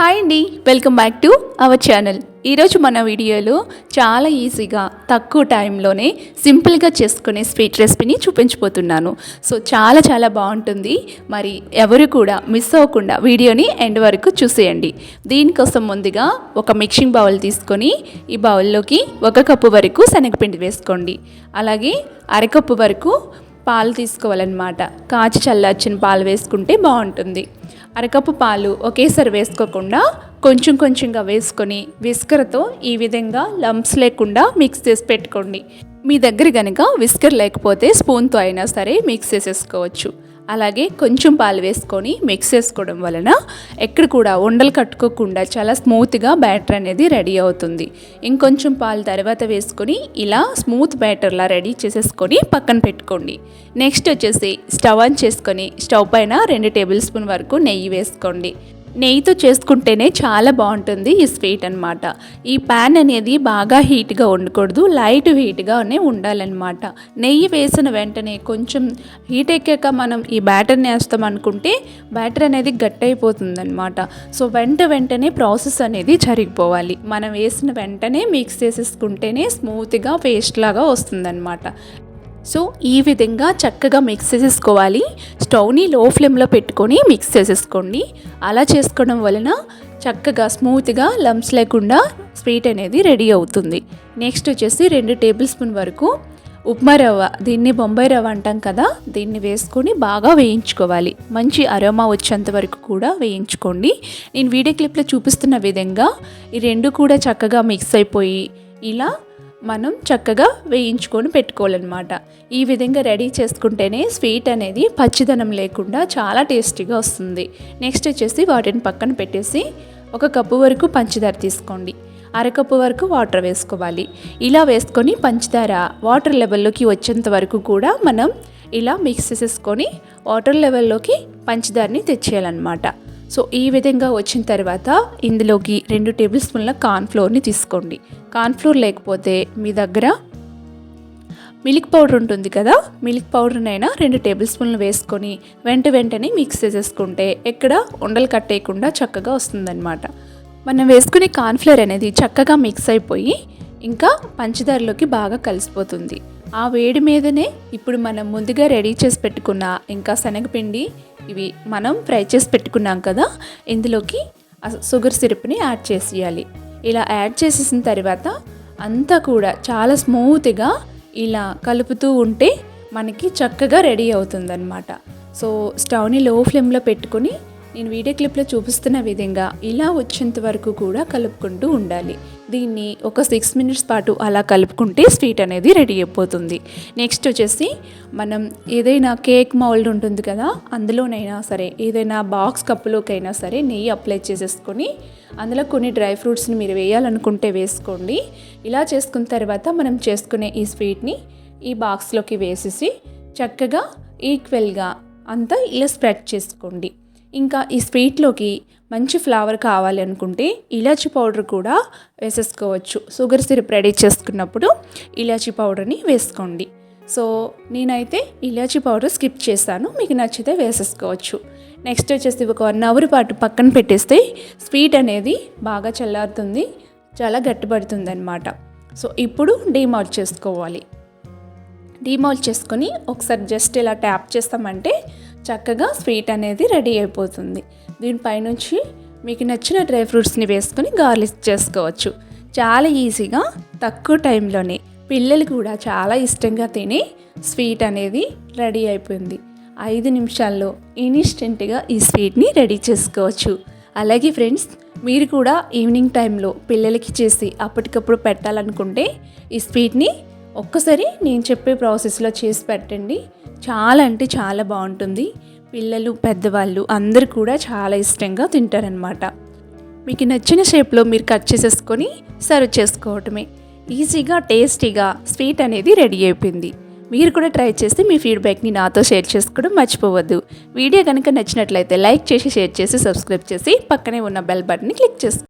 Hi అండి. Welcome back to our channel. ఈరోజు మన వీడియోలో చాలా ఈజీగా తక్కువ టైంలోనే సింపుల్గా చేసుకునే స్వీట్ రెసిపీని చూపించబోతున్నాను. సో చాలా చాలా బాగుంటుంది. మరి ఎవరు కూడా మిస్ అవ్వకుండా వీడియోని ఎండ్ వరకు చూసేయండి. దీనికోసం ముందుగా ఒక మిక్సింగ్ బౌల్ తీసుకొని ఈ బౌల్లోకి ఒక కప్పు వరకు శనగపిండి వేసుకోండి. అలాగే అరకప్పు వరకు పాలు తీసుకోవాలన్నమాట. కాచి చల్లార్చిన పాలు వేసుకుంటే బాగుంటుంది. అరకప్పు పాలు ఒకేసారి వేసుకోకుండా కొంచెం కొంచెంగా వేసుకొని విస్కర్తో ఈ విధంగా లంప్స్ లేకుండా మిక్స్ చేసి పెట్టుకోండి. మీ దగ్గర కనుక విస్కర్ లేకపోతే స్పూన్తో అయినా సరే మిక్స్ చేసేసుకోవచ్చు. అలాగే కొంచెం పాలు వేసుకొని మిక్స్ చేసుకోవడం వలన ఎక్కడ కూడా ఉండలు కట్టుకోకుండా చాలా స్మూత్గా బ్యాటర్ అనేది రెడీ అవుతుంది. ఇంకొంచెం పాలు తర్వాత వేసుకొని ఇలా స్మూత్ బ్యాటర్లా రెడీ చేసేసుకొని పక్కన పెట్టుకోండి. నెక్స్ట్ వచ్చేసి స్టవ్ ఆన్ చేసుకొని స్టవ్ పైన రెండు టేబుల్ స్పూన్ వరకు నెయ్యి వేసుకోండి. నెయ్యితో చేసుకుంటేనే చాలా బాగుంటుంది ఈ స్వీట్ అనమాట ఈ ప్యాన్ అనేది బాగా హీట్గా ఉండకూడదు లైట్ హీట్గానే ఉండాలన్నమాట. నెయ్యి వేసిన వెంటనే కొంచెం హీట్ ఎక్కాక మనం ఈ బ్యాటర్ని వేస్తాం అనుకుంటే బ్యాటర్ అనేది గట్టి అయిపోతుందన్నమాట సో వెంట వెంటనే ప్రాసెస్ అనేది జరిగిపోవాలి. మనం వేసిన వెంటనే మిక్స్ చేసేసుకుంటేనే స్మూత్గా పేస్ట్ లాగా వస్తుందన్నమాట. సో ఈ విధంగా చక్కగా మిక్స్ చేసేసుకోవాలి. స్టవ్ని లో ఫ్లేమ్లో పెట్టుకొని మిక్స్ చేసేసుకోండి. అలా చేసుకోవడం వలన చక్కగా స్మూత్గా లంప్స్ లేకుండా స్వీట్ అనేది రెడీ అవుతుంది. నెక్స్ట్ వచ్చేసి రెండు టేబుల్ స్పూన్ వరకు ఉప్మా రవ్వ. దీన్ని బొంబాయి రవ్వ అంటాం కదా దీన్ని వేసుకొని బాగా వేయించుకోవాలి. మంచి అరోమా వచ్చేంత వరకు కూడా వేయించుకోండి. నేను వీడియో క్లిప్లో చూపిస్తున్న విధంగా ఈ రెండు కూడా చక్కగా మిక్స్ అయిపోయి ఇలా మనం చక్కగా వేయించుకొని పెట్టుకోవాలన్నమాట. ఈ విధంగా రెడీ చేసుకుంటేనే స్వీట్ అనేది పచ్చిదనం లేకుండా చాలా టేస్టీగా వస్తుంది. నెక్స్ట్ వచ్చేసి వాటిని పక్కన పెట్టేసి ఒక కప్పు వరకు పంచదార తీసుకోండి. అరకప్పు వరకు వాటర్ వేసుకోవాలి. ఇలా వేసుకొని పంచదార వాటర్ లెవెల్లోకి వచ్చేంత వరకు కూడా మనం ఇలా మిక్స్ చేసేసుకొని వాటర్ లెవెల్లోకి పంచదారని తెచ్చేయాలన్నమాట. సో ఈ విధంగా వచ్చిన తర్వాత ఇందులోకి రెండు టేబుల్ స్పూన్ల కార్న్ఫ్లోర్ని తీసుకోండి. కార్న్ఫ్లోర్ లేకపోతే మీ దగ్గర మిల్క్ పౌడర్ ఉంటుంది కదా మిల్క్ పౌడర్నైనా రెండు టేబుల్ స్పూన్లు వేసుకొని వెంట వెంటనే మిక్స్ చేసేసుకుంటే ఎక్కడ ఉండలు కట్టేయకుండా చక్కగా వస్తుందన్నమాట. మనం వేసుకునే కార్న్ఫ్లోర్ అనేది చక్కగా మిక్స్ అయిపోయి ఇంకా పంచదారలోకి బాగా కలిసిపోతుంది. ఆ వేడి మీదనే ఇప్పుడు మనం ముందుగా రెడీ చేసి పెట్టుకున్న ఇంకా శనగపిండి ఇవి మనం ఫ్రై చేసి పెట్టుకున్నాం కదా ఇందులోకి షుగర్ సిరప్ని యాడ్ చేసేయాలి. ఇలా యాడ్ చేసేసిన తర్వాత అంతా కూడా చాలా స్మూత్గా ఇలా కలుపుతూ ఉంటే మనకి చక్కగా రెడీ అవుతుందన్నమాట. సో స్టవ్ని లో ఫ్లేమ్లో పెట్టుకొని నేను వీడియో క్లిప్లో చూపిస్తున్న విధంగా ఇలా వచ్చేంత వరకు కూడా కలుపుకుంటూ ఉండాలి. దీన్ని ఒక సిక్స్ మినిట్స్ పాటు అలా కలుపుకుంటే స్వీట్ అనేది రెడీ అయిపోతుంది. నెక్స్ట్ వచ్చేసి మనం ఏదైనా కేక్ మౌల్డ్ ఉంటుంది కదా అందులోనైనా సరే ఏదైనా బాక్స్ కప్పులోకైనా సరే నెయ్యి అప్లై చేసేసుకొని అందులో కొన్ని డ్రై ఫ్రూట్స్ని మీరు వేయాలనుకుంటే వేసుకోండి. ఇలా చేసుకున్న తర్వాత మనం చేసుకునే ఈ స్వీట్ని ఈ బాక్స్లోకి వేసేసి చక్కగా ఈక్వల్గా అంతా ఇలా స్ప్రెడ్ చేసుకోండి. ఇంకా ఈ స్వీట్లోకి మంచి ఫ్లేవర్ కావాలి అనుకుంటే ఇలాచి పౌడర్ కూడా వేసేసుకోవచ్చు. షుగర్ సిరప్ రెడీ చేసుకున్నప్పుడు ఇలాచి పౌడర్ని వేసుకోండి. సో నేనైతే ఇలాచి పౌడర్ స్కిప్ చేశాను. మీకు నచ్చితే వేసేసుకోవచ్చు. నెక్స్ట్ వచ్చేసి ఒక వన్ అవర్ పాటు పక్కన పెట్టేస్తే స్వీట్ అనేది బాగా చల్లారుతుంది చాలా గట్టిపడుతుంది అనమాట సో ఇప్పుడు డీమౌల్ట్ చేసుకోవాలి. డీమౌల్ట్ చేసుకొని ఒకసారి జస్ట్ ఇలా ట్యాప్ చేస్తామంటే చక్కగా స్వీట్ అనేది రెడీ అయిపోతుంది. దీనిపైనుంచి మీకు నచ్చిన డ్రై ఫ్రూట్స్ని వేసుకొని గార్లిక్ చేసుకోవచ్చు. చాలా ఈజీగా తక్కువ టైంలోనే పిల్లలు కూడా చాలా ఇష్టంగా తిని స్వీట్ అనేది రెడీ అయిపోయింది. ఐదు నిమిషాల్లో ఇన్స్టెంట్గా ఈ స్వీట్ని రెడీ చేసుకోవచ్చు. అలాగే ఫ్రెండ్స్ మీరు కూడా ఈవినింగ్ టైంలో పిల్లలకి చేసి అప్పటికప్పుడు పెట్టాలనుకుంటే ఈ స్వీట్ని ఒక్కసారి నేను చెప్పే ప్రాసెస్లో చేసి పెట్టండి. చాలా అంటే చాలా బాగుంటుంది. పిల్లలు పెద్దవాళ్ళు అందరు కూడా చాలా ఇష్టంగా తింటారనమాట మీకు నచ్చిన షేప్లో మీరు కట్ చేసేసుకొని సర్వ్ చేసుకోవటమే. ఈజీగా టేస్టీగా స్వీట్ అనేది రెడీ అయిపోయింది. మీరు కూడా ట్రై చేసి మీ ఫీడ్బ్యాక్ని నాతో షేర్ చేసుకోవడం మర్చిపోవద్దు. వీడియో కనుక నచ్చినట్లయితే లైక్ చేసి షేర్ చేసి సబ్స్క్రైబ్ చేసి పక్కనే ఉన్న బెల్ బటన్ని క్లిక్ చేసుకోండి